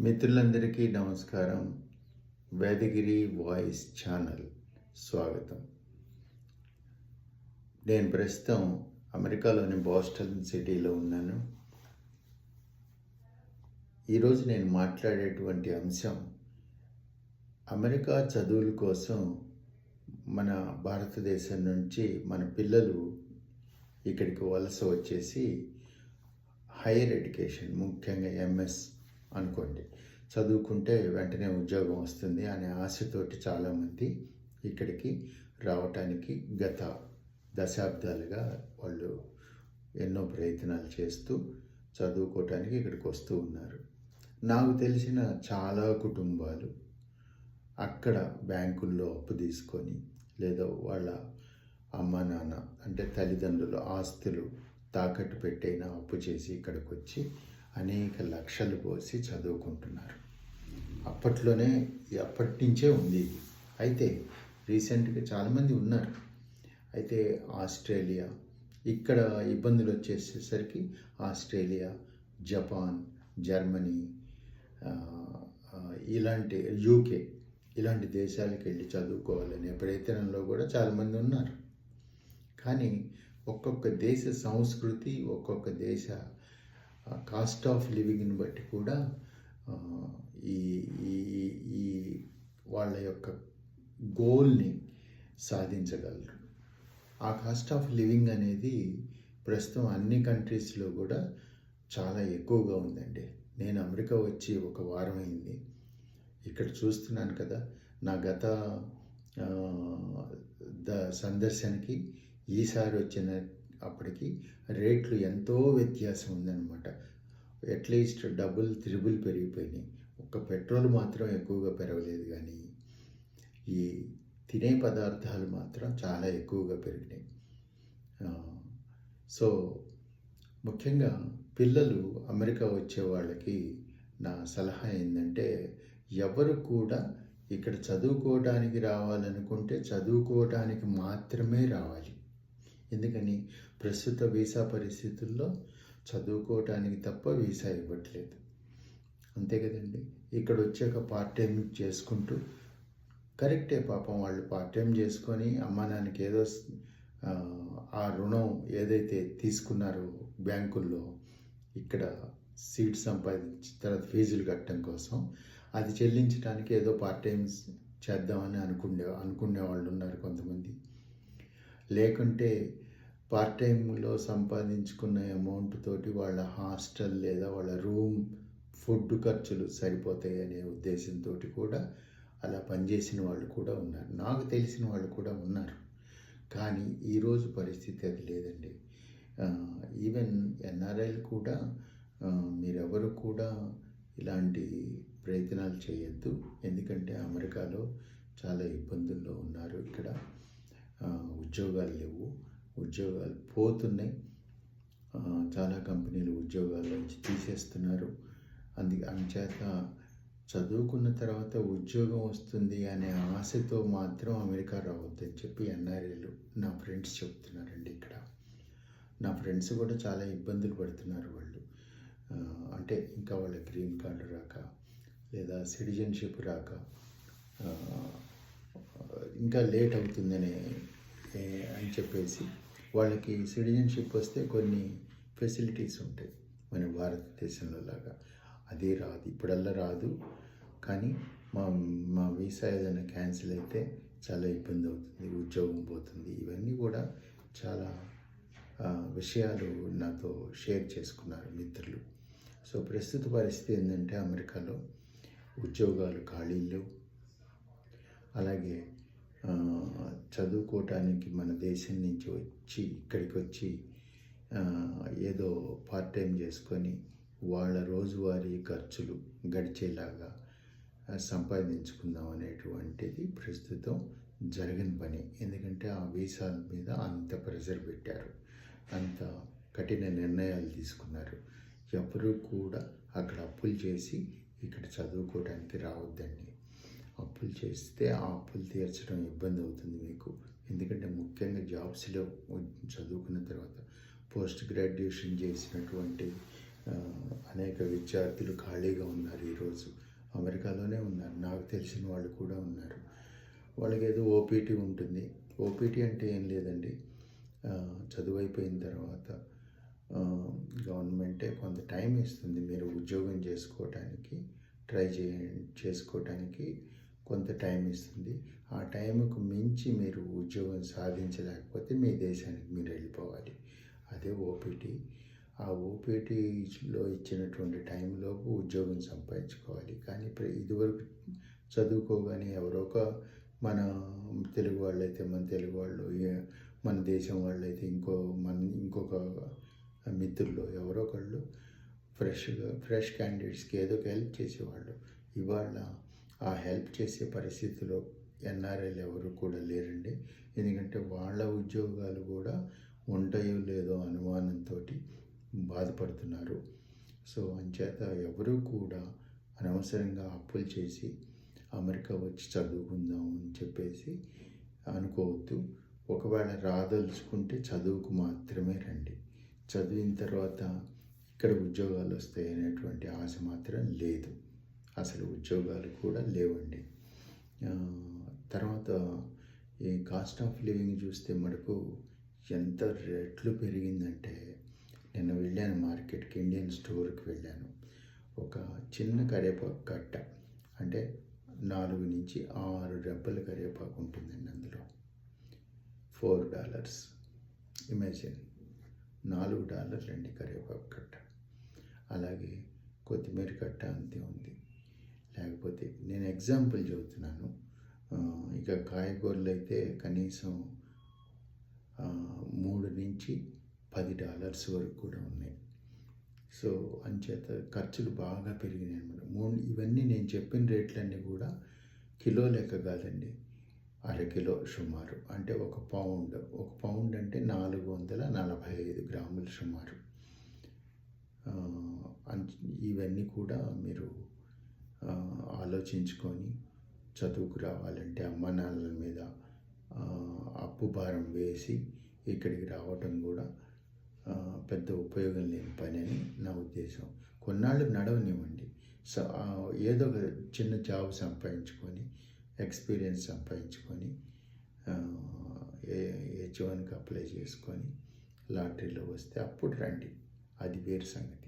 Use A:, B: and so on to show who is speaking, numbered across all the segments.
A: మిత్రులందరికీ నమస్కారం. Vedagiri voice channel స్వాగతం. నేను ప్రస్తుతం అమెరికాలోని బాస్టన్ సిటీలో ఉన్నాను. ఈరోజు నేను మాట్లాడేటువంటి అంశం అమెరికా చదువుల కోసం మన భారతదేశం నుంచి మన పిల్లలు ఇక్కడికి వలస వచ్చేసి హైయర్ ఎడ్యుకేషన్ ముఖ్యంగా ఎంఎస్ అనుకోండి. చదువుకుంటే వెంటనే ఉద్యోగం వస్తుంది అనే ఆశతోటి చాలామంది ఇక్కడికి రావటానికి గత దశాబ్దాలుగా వాళ్ళు ఎన్నో ప్రయత్నాలు చేస్తూ చదువుకోవటానికి ఇక్కడికి వస్తూ ఉన్నారు. నాకు తెలిసిన చాలా కుటుంబాలు అక్కడ బ్యాంకుల్లో అప్పు తీసుకొని లేదా వాళ్ళ అమ్మ నాన్న అంటే తల్లిదండ్రులు ఆస్తులు తాకట్టు పెట్టైనా అప్పు చేసి ఇక్కడికి వచ్చి అనేక లక్షలు పోసి చదువుకుంటున్నారు. అప్పట్లోనే అప్పటి నుంచే ఉంది. అయితే రీసెంట్గా చాలామంది ఉన్నారు. అయితే ఆస్ట్రేలియా ఇక్కడ ఇబ్బందులు వచ్చేసేసరికి ఆస్ట్రేలియా జపాన్ జర్మనీ ఇలాంటి యూకే ఇలాంటి దేశాలకు వెళ్ళి చదువుకోవాలనే ప్రయత్నంలో కూడా చాలామంది ఉన్నారు. కానీ ఒక్కొక్క దేశ సంస్కృతి ఒక్కొక్క దేశ కాస్ట్ ఆఫ్ లివింగ్ని బట్టి కూడా ఈ ఈ ఈ వాళ్ళ యొక్క గోల్ని సాధించగలరు. ఆ కాస్ట్ ఆఫ్ లివింగ్ అనేది ప్రస్తుతం అన్ని కంట్రీస్లో కూడా చాలా ఎక్కువగా ఉందండి. నేను అమెరికా వచ్చి ఒక వారం అయింది. ఇక్కడ చూస్తున్నాను కదా నా గత ద సందర్శనకి ఈసారి వచ్చిన అప్పటికి రేట్లు ఎంతో వ్యత్యాసం ఉందన్నమాట. అట్లీస్ట్ డబుల్ త్రిబుల్ పెరిగిపోయినాయి. ఒక్క పెట్రోల్ మాత్రం ఎక్కువగా పెరగలేదు కానీ ఈ తినే పదార్థాలు మాత్రం చాలా ఎక్కువగా పెరిగినాయి. సో ముఖ్యంగా పిల్లలు అమెరికా వచ్చే వాళ్ళకి నా సలహా ఏంటంటే ఎవరు కూడా ఇక్కడ చదువుకోవడానికి రావాలనుకుంటే చదువుకోవడానికి మాత్రమే రావాలి. ఎందుకని? ప్రస్తుత వీసా పరిస్థితుల్లో చదువుకోవటానికి తప్ప వీసా ఇవ్వట్లేదు. అంతే కదండి. ఇక్కడ వచ్చాక పార్ట్ టైం చేసుకుంటూ కరెక్టే పాపం వాళ్ళు పార్ట్ టైం చేసుకొని అమ్మా నాన్నకి ఏదో ఆ, ఆ రుణం ఏదైతే తీసుకున్నారో బ్యాంకుల్లో ఇక్కడ సీట్ సంపాదించి తర్వాత ఫీజులు కట్టడం కోసం అది చెల్లించడానికి ఏదో పార్ట్ టైం చేద్దామని అనుకునే అనుకునే వాళ్ళు ఉన్నారు కొంతమంది. లేకుంటే పార్ట్ టైంలో సంపాదించుకున్న అమౌంట్ తోటి వాళ్ళ హాస్టల్ లేదా వాళ్ళ రూమ్ ఫుడ్ ఖర్చులు సరిపోతాయి అనే ఉద్దేశంతో కూడా అలా పనిచేసిన వాళ్ళు కూడా ఉన్నారు. నాకు తెలిసిన వాళ్ళు కూడా ఉన్నారు. కానీ ఈరోజు పరిస్థితి అది లేదండి. ఈవెన్ ఎన్ఆర్ఐలు కూడా మీరెవరు కూడా ఇలాంటి ప్రయత్నాలు చేయొద్దు. ఎందుకంటే అమెరికాలో చాలా ఇబ్బందుల్లో ఉన్నారు ఇక్కడ. ఉద్యోగాలు లేవు. ఉద్యోగాలు పోతున్నాయి. చాలా కంపెనీలు ఉద్యోగాల నుంచి తీసేస్తున్నారు. అందు అందుచేత చదువుకున్న తర్వాత ఉద్యోగం వస్తుంది అనే ఆశతో మాత్రం అమెరికా రావద్దని చెప్పి ఎన్ఆర్ఏలు నా ఫ్రెండ్స్ చెప్తున్నారండి ఇక్కడ. నా ఫ్రెండ్స్ కూడా చాలా ఇబ్బందులు పడుతున్నారు వాళ్ళు. అంటే ఇంకా వాళ్ళ గ్రీన్ కార్డు రాక లేదా సిటిజన్షిప్ రాక ఇంకా లేట్ అవుతుందని అని చెప్పేసి వాళ్ళకి సిటిజన్షిప్ వస్తే కొన్ని ఫెసిలిటీస్ ఉంటాయి మన భారతదేశంలో లాగా. అది రాదు ఇప్పుడల్లా రాదు. కానీ మా మా వీసా ఏదైనా క్యాన్సిల్ అయితే చాలా ఇబ్బంది అవుతుంది ఉద్యోగం పోతుంది. ఇవన్నీ కూడా చాలా విషయాలు నాతో షేర్ చేసుకున్నారు మిత్రులు. సో ప్రస్తుత పరిస్థితి ఏంటంటే అమెరికాలో ఉద్యోగాలు ఖాళీలు అలాగే చదువుకోవటానికి మన దేశం నుంచి వచ్చి ఇక్కడికి వచ్చి ఏదో పార్ట్ టైం చేసుకొని వాళ్ళ రోజువారీ ఖర్చులు గడిచేలాగా సంపాదించుకుందాం అనేటువంటిది ప్రస్తుతం జరగని పని. ఎందుకంటే ఆ వీసాల మీద అంత ప్రెషర్ పెట్టారు. అంత కఠిన నిర్ణయాలు తీసుకున్నారు. ఎవరు కూడా అక్కడ అప్పులు చేసి ఇక్కడ చదువుకోవడానికి రావద్దండి. అప్పులు చేస్తే ఆ అప్పులు తీర్చడం ఇబ్బంది అవుతుంది మీకు. ఎందుకంటే ముఖ్యంగా జాబ్స్లో చదువుకున్న తర్వాత పోస్ట్ గ్రాడ్యుయేషన్ చేసినటువంటి అనేక విద్యార్థులు ఖాళీగా ఉన్నారు ఈరోజు. అమెరికాలోనే ఉన్నారు. నాకు తెలిసిన వాళ్ళు కూడా ఉన్నారు. వాళ్ళకి ఏదో ఓపీటీ ఉంటుంది. ఓపీటీ అంటే ఏం లేదండి. చదువు అయిపోయిన తర్వాత గవర్నమెంటే కొంత టైం ఇస్తుంది. మీరు ఉద్యోగం చేసుకోవటానికి ట్రై చే చేసుకోవటానికి కొంత టైం ఇస్తుంది. ఆ టైంకు మించి మీరు ఉద్యోగం సాధించలేకపోతే మీ దేశానికి మీరు వెళ్ళిపోవాలి. అదే ఓపీటీ ఆ ఓపీటీలో ఇచ్చినటువంటి టైంలోపు ఉద్యోగం సంపాదించుకోవాలి. కానీ ఇప్పుడు ఇదివరకు చదువుకోగానే ఎవరో ఒక మన తెలుగు వాళ్ళు అయితే మన తెలుగు వాళ్ళు మన దేశం వాళ్ళు అయితే ఇంకో మన ఇంకొక మిత్రులు ఎవరో ఒకళ్ళు ఫ్రెష్గా ఫ్రెష్ క్యాండిడేట్స్కి ఏదో ఒక హెల్ప్ చేసేవాళ్ళు. ఇవాళ ఆ హెల్ప్ చేసే పరిస్థితిలో ఎన్ఆర్ఐలు ఎవరు కూడా లేరండి. ఎందుకంటే వాళ్ళ ఉద్యోగాలు కూడా ఉంటాయో లేదో అనుమానంతో బాధపడుతున్నారు. సో అంచేత ఎవరు కూడా అనవసరంగా అప్పులు చేసి అమెరికా వచ్చి చదువుకుందాం అని చెప్పేసి అనుకోవద్దు. ఒకవేళ రాదలుచుకుంటే చదువుకు మాత్రమే రండి. చదివిన తర్వాత ఇక్కడ ఉద్యోగాలు వస్తాయి అనేటువంటి ఆశ మాత్రం లేదు. అసలు ఉద్యోగాలు కూడా లేవండి. తర్వాత ఈ కాస్ట్ ఆఫ్ లివింగ్ చూస్తే మనకు ఎంత రేట్లు పెరిగిందంటే నేను వెళ్ళాను మార్కెట్కి ఇండియన్ స్టోర్కి వెళ్ళాను. ఒక చిన్న కరివేపాకు కట్ట అంటే నాలుగు నుంచి ఆరు డబ్బల కరివేపాకు ఉంటుందండి అందులో. Four dollars. ఇమాజిన్ నాలుగు డాలర్లు అండి కరివేపాకు కట్ట. అలాగే కొత్తిమీర కట్ట అంతే ఉంది. లేకపోతే నేను ఎగ్జాంపుల్ చెబుతున్నాను. ఇక కాయగూరలు అయితే కనీసం మూడు నుంచి పది డాలర్స్ వరకు కూడా ఉన్నాయి. సో అంచేత ఖర్చులు బాగా పెరిగినాయి అనమాట మూడు ఇవన్నీ నేను చెప్పిన రేట్లన్నీ కూడా కిలో లెక్క కాదండి. అరకిలో సుమారు. అంటే ఒక పౌండ్. ఒక పౌండ్ అంటే నాలుగు వందల నలభై ఐదు గ్రాములు సుమారు. ఇవన్నీ కూడా మీరు ఆలోచించుకొని చదువుకు రావాలంటే అమ్మ నాన్నల మీద అప్పు భారం వేసి ఇక్కడికి రావటం కూడా పెద్ద ఉపయోగం లేని పని అని నా ఉద్దేశం. కొన్నాళ్ళు నడవనివ్వండి. సో ఏదో ఒక చిన్న జాబ్ సంపాదించుకొని ఎక్స్పీరియన్స్ సంపాదించుకొని హెచ్ వన్కి అప్లై చేసుకొని లాటరీలో వస్తే అప్పుడు రండి. అది వేరు సంగతి.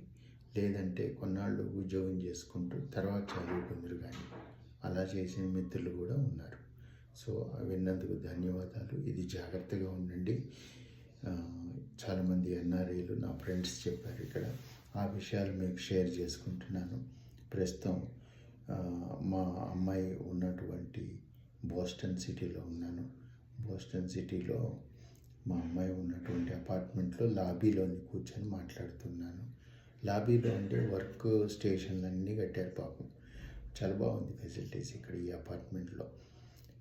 A: లేదంటే కొన్నాళ్ళు ఉద్యోగం చేసుకుంటూ తర్వాత చదువుకుందరు కానీ అలా చేసిన మిత్రులు కూడా ఉన్నారు. సో విన్నందుకు ధన్యవాదాలు. ఇది జాగ్రత్తగా ఉండండి. చాలామంది ఎన్ఆర్ఐలు నా ఫ్రెండ్స్ చెప్పారు ఇక్కడ. ఆ విషయాలు మీకు షేర్ చేసుకుంటున్నాను. ప్రస్తుతం మా అమ్మాయి ఉన్నటువంటి బోస్టన్ సిటీలో ఉన్నాను. బోస్టన్ సిటీలో మా అమ్మాయి ఉన్నటువంటి అపార్ట్మెంట్లో లాబీలోని కూర్చొని మాట్లాడుతున్నాను. లాబీలో అంటే వర్క్ స్టేషన్లు అన్నీ కట్టారు పాపం. చాలా బాగుంది ఫెసిలిటీస్ ఇక్కడ ఈ అపార్ట్మెంట్లో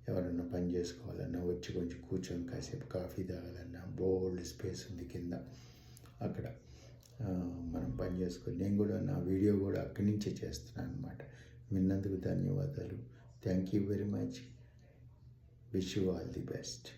A: ఎవరన్నా పని చేసుకోవాలన్నా వచ్చి కొంచెం కూర్చొని కాసేపు కాఫీ తాగాలన్నా బోల్డ్ స్పేస్ ఉంది కింద అక్కడ. మనం పని చేసుకొని నేను కూడా నా వీడియో కూడా అక్కడి నుంచే చేస్తున్నాను అనమాట విన్నందుకు ధన్యవాదాలు. Thank you very much wish you all the best